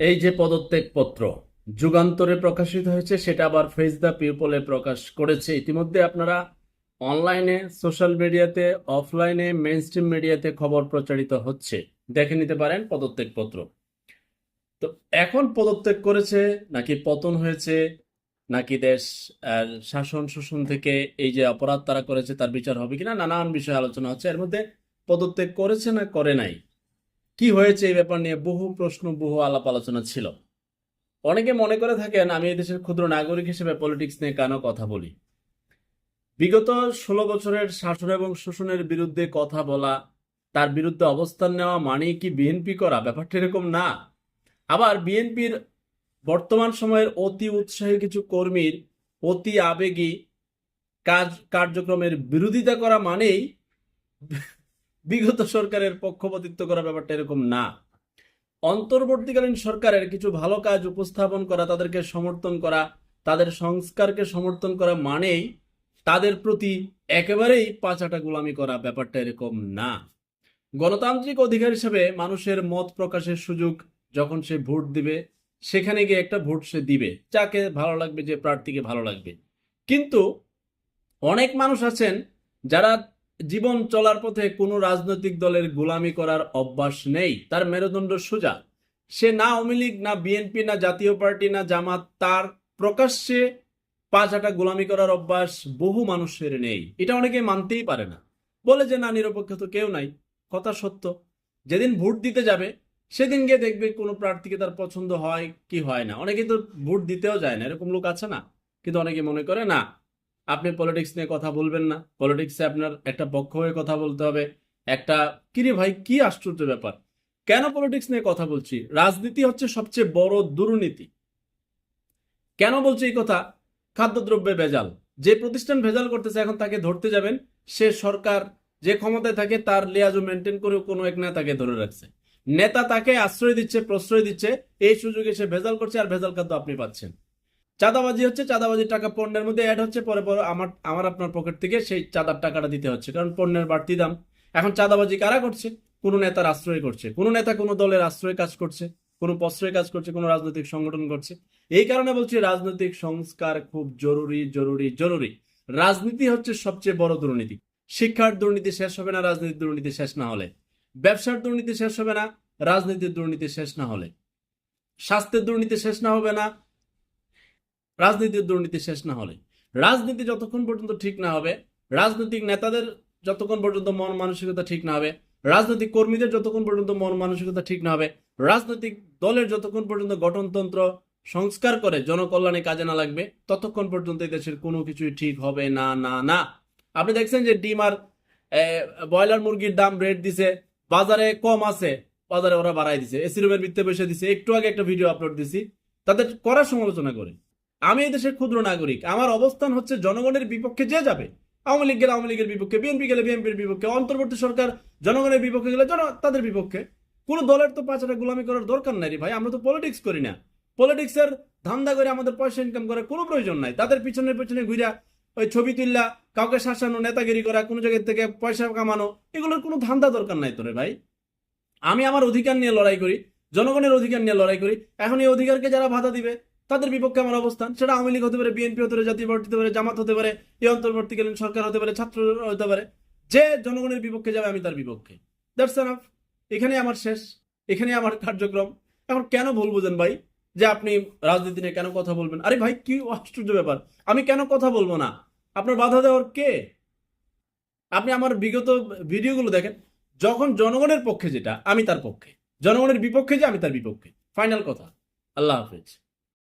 এই যে পদত্যাগ পত্র যুগান্তরে প্রকাশিত হয়েছে, সেটা আবার ফেস দ্য পিপলে প্রকাশ করেছে। ইতিমধ্যে আপনারা অনলাইনে, সোশ্যাল মিডিয়াতে, অফলাইনে মেইন স্ট্রিম মিডিয়াতে খবর প্রচারিত হচ্ছে। দেখে নিতে পারেন পদত্যাগ পত্র তো এখন পদত্যাগ করেছে, নাকি পতন হয়েছে, নাকি দেশ শাসন, শোষণ থেকে এই যে অপরাধ তারা করেছে, তার বিচার হবে কিনা, নানান বিষয়ে আলোচনা হচ্ছে। এর মধ্যে পদত্যাগ করেছে না করে নাই? কি হয়েছে এই ব্যাপার নিয়ে বহু প্রশ্ন, বহু আলাপ আলোচনা ছিল। অনেকে মনে করে থাকেন, আমি দেশের ক্ষুদ্র নাগরিক হিসেবে পলিটিক্স নিয়ে কেন কথা বলি? বিগত ষোলো বছরের শাসন এবং শোষণের বিরুদ্ধে কথা বলা, তার বিরুদ্ধে অবস্থান নেওয়া মানে কি বিএনপি করা? ব্যাপারটা এরকম না। আবার বিএনপির বর্তমান সময়ের অতি উৎসাহী কিছু কর্মীর অতি আবেগী কাজ কার্যক্রমের বিরোধিতা করা মানেই বিগত সরকারের পক্ষপাতিত্ব করা ব্যাপারটা এরকম না। অন্তর্বর্তীকালীন সরকারের কিছু ভালো কাজ উপস্থাপন করা, তাদেরকে সমর্থন করা, তাদের সংস্কারকে সমর্থন করা মানেই তাদের প্রতি একেবারেই পাচাটা গোলামি করা ব্যাপারটা এরকম না। গণতান্ত্রিক অধিকার হিসেবে মানুষের মত প্রকাশের সুযোগ যখন সে ভোট দিবে, সেখানে গিয়ে একটা ভোট সে দিবে, যাকে ভালো লাগবে যে প্রার্থীকে ভালো লাগবে। কিন্তু অনেক মানুষ আছেন যারা জীবন চলার পথে কোনো রাজনৈতিক দলের গোলামি করার অভ্যাস নেই। তার মেরুদণ্ড সোজা। সে না আওয়ামী লীগ, না বিএনপি, না জাতীয় পার্টি, না জামাত, তার প্রকাশ্যে পাঁচাটা গোলামি করার অভ্যাস বহু মানুষের নেই। এটা অনেকে মানতেই পারে না। বলে যে, না, নিরপেক্ষ তো কেউ নাই। কথা সত্য। যেদিন ভোট দিতে যাবে, সেদিন গিয়ে দেখবে কোনো প্রার্থীকে তার পছন্দ হয় কি হয় না। অনেকে তো ভোট দিতেও যায় না, এরকম লোক আছে না? কিন্তু অনেকে মনে করে, না আপনি পলিটিক্স নিয়ে কথা বলবেন না। পলিটিক্সে আপনার একটা পক্ষ হয়ে কথা বলতে হবে। একটা কিরে ভাই, কি আশ্চর্য ব্যাপার। কেন পলিটিক্স নিয়ে কথা বলছি? রাজনীতি হচ্ছে সবচেয়ে বড় দুর্নীতি। কেন বলছি এই কথা? খাদ্যদ্রব্যে ভেজাল। যে প্রতিষ্ঠান ভেজাল করতেছে এখন তাকে ধরতে যাবেন। সে সরকার যে ক্ষমতায় থাকে তার লিয়াজু মেনটেন করে কোনো এক নেতাকে ধরে রাখছে। নেতা তাকে আশ্রয় দিচ্ছে, প্রশ্রয় দিচ্ছে। এই সুযোগে সে ভেজাল করছে আর ভেজাল খাদ্য আপনি পাচ্ছেন। চাঁদাবাজি হচ্ছে চাঁদাবাজির টাকা পণ্যের মধ্যে অ্যাড হচ্ছে, পরে পরে আমার আমার আপনার পকেট থেকে সেই চাঁদার টাকাটা দিতে হচ্ছে। কারণ পণ্যের বাড়তি দাম। এখন চাঁদাবাজি কারা করছে? কোনো নেতার আশ্রয় করছে। কোনো নেতা কোনো দলের আশ্রয় কাজ করছে, কোনো প্রশ্রয় কাজ করছে, কোনো রাজনৈতিক সংগঠন করছে। এই কারণে বলছি রাজনৈতিক সংস্কার খুব জরুরি জরুরি জরুরি। রাজনীতি হচ্ছে সবচেয়ে বড় দুর্নীতি। শিক্ষার দুর্নীতি শেষ হবে না, রাজনীতির দুর্নীতি শেষ না হলে। ব্যবসার দুর্নীতি শেষ হবে না, রাজনীতির দুর্নীতি শেষ না হলে। স্বাস্থ্যের দুর্নীতি শেষ না হবে না রাজনীতির দুর্নীতি শেষ না হলে। রাজনীতি যতক্ষণ পর্যন্ত ঠিক না হবে, রাজনৈতিক নেতাদের যতক্ষণ পর্যন্ত মন মানসিকতা ঠিক না হবে, রাজনৈতিক কর্মীদের যতক্ষণ পর্যন্ত মন মানসিকতা ঠিক না হবে, রাজনৈতিক দলের যতক্ষণ পর্যন্ত গঠনতন্ত্র সংস্কার করে জনকল্যাণে কাজে না লাগবে, ততক্ষণ পর্যন্ত এই দেশের কোনো কিছুই ঠিক হবে না না না। আপনি দেখছেন যে ডিম আর ব্রয়লার মুরগির দাম রেট দিছে, বাজারে কম আছে, বাজারে ওরা বাড়াই দিছে, এসি রুমের ভিত্তে বসে দিছে। একটু আগে একটা ভিডিও আপলোড দিছি, তাদের করা সমালোচনা করে। আমি এই দেশের ক্ষুদ্র নাগরিক। আমার অবস্থান হচ্ছে জনগণের বিপক্ষে যে যাবে, আওয়ামী লীগ গেলে আওয়ামী লীগের বিপক্ষে বিএনপি গেলে বিএনপির বিপক্ষে, অন্তর্বর্তী সরকার জনগণের বিপক্ষে গেলে জন তাদের বিপক্ষে। কোনো দলের তো পাঁচটা গোলামি করার দরকার নাই রে ভাই, আমরা তো পলিটিক্স করি না। পলিটিক্সের ধান্দা করে আমাদের পয়সা ইনকাম করার কোনো প্রয়োজন নাই। তাদের পিছনে পিছনে ঘুরা ওই ছবি তুললা, কাউকে শাসানো, নেতাগিরি করা, কোনো জায়গা থেকে পয়সা কামানো, এগুলোর কোনো ধান্দা দরকার নাই তোরে ভাই। আমি আমার অধিকার নিয়ে লড়াই করি, জনগণের অধিকার নিয়ে লড়াই করি। এখন এই অধিকারকে যারা বাধা দিবে তাদের বিপক্ষে আমার অবস্থান। সেটা আওয়ামী লীগ হতে পারে, বিএনপি হতে পারে, জাতীয় পার্টি হতে পারে, জামাত হতে পারে, এই অন্তর্বর্তীকালীন সরকার হতে পারে, ছাত্র হতে পারে। যে জনগণের বিপক্ষে যাবে, আমি তার বিপক্ষে। এখানে আমার শেষ। এখানে আমার কার্যক্রম। এখন কেন ভুল বুঝেন ভাই, যে আপনি রাজনীতি নিয়ে কেন কথা বলবেন? আরে ভাই, কি আশ্চর্য ব্যাপার। আমি কেন কথা বলব না? আপনার বাধা দেওয়ার কে? আপনি আমার বিগত ভিডিওগুলো দেখেন। যখন জনগণের পক্ষে যেটা, আমি তার পক্ষে। জনগণের বিপক্ষে যে, আমি তার বিপক্ষে। ফাইনাল কথা। আল্লাহ হাফেজ।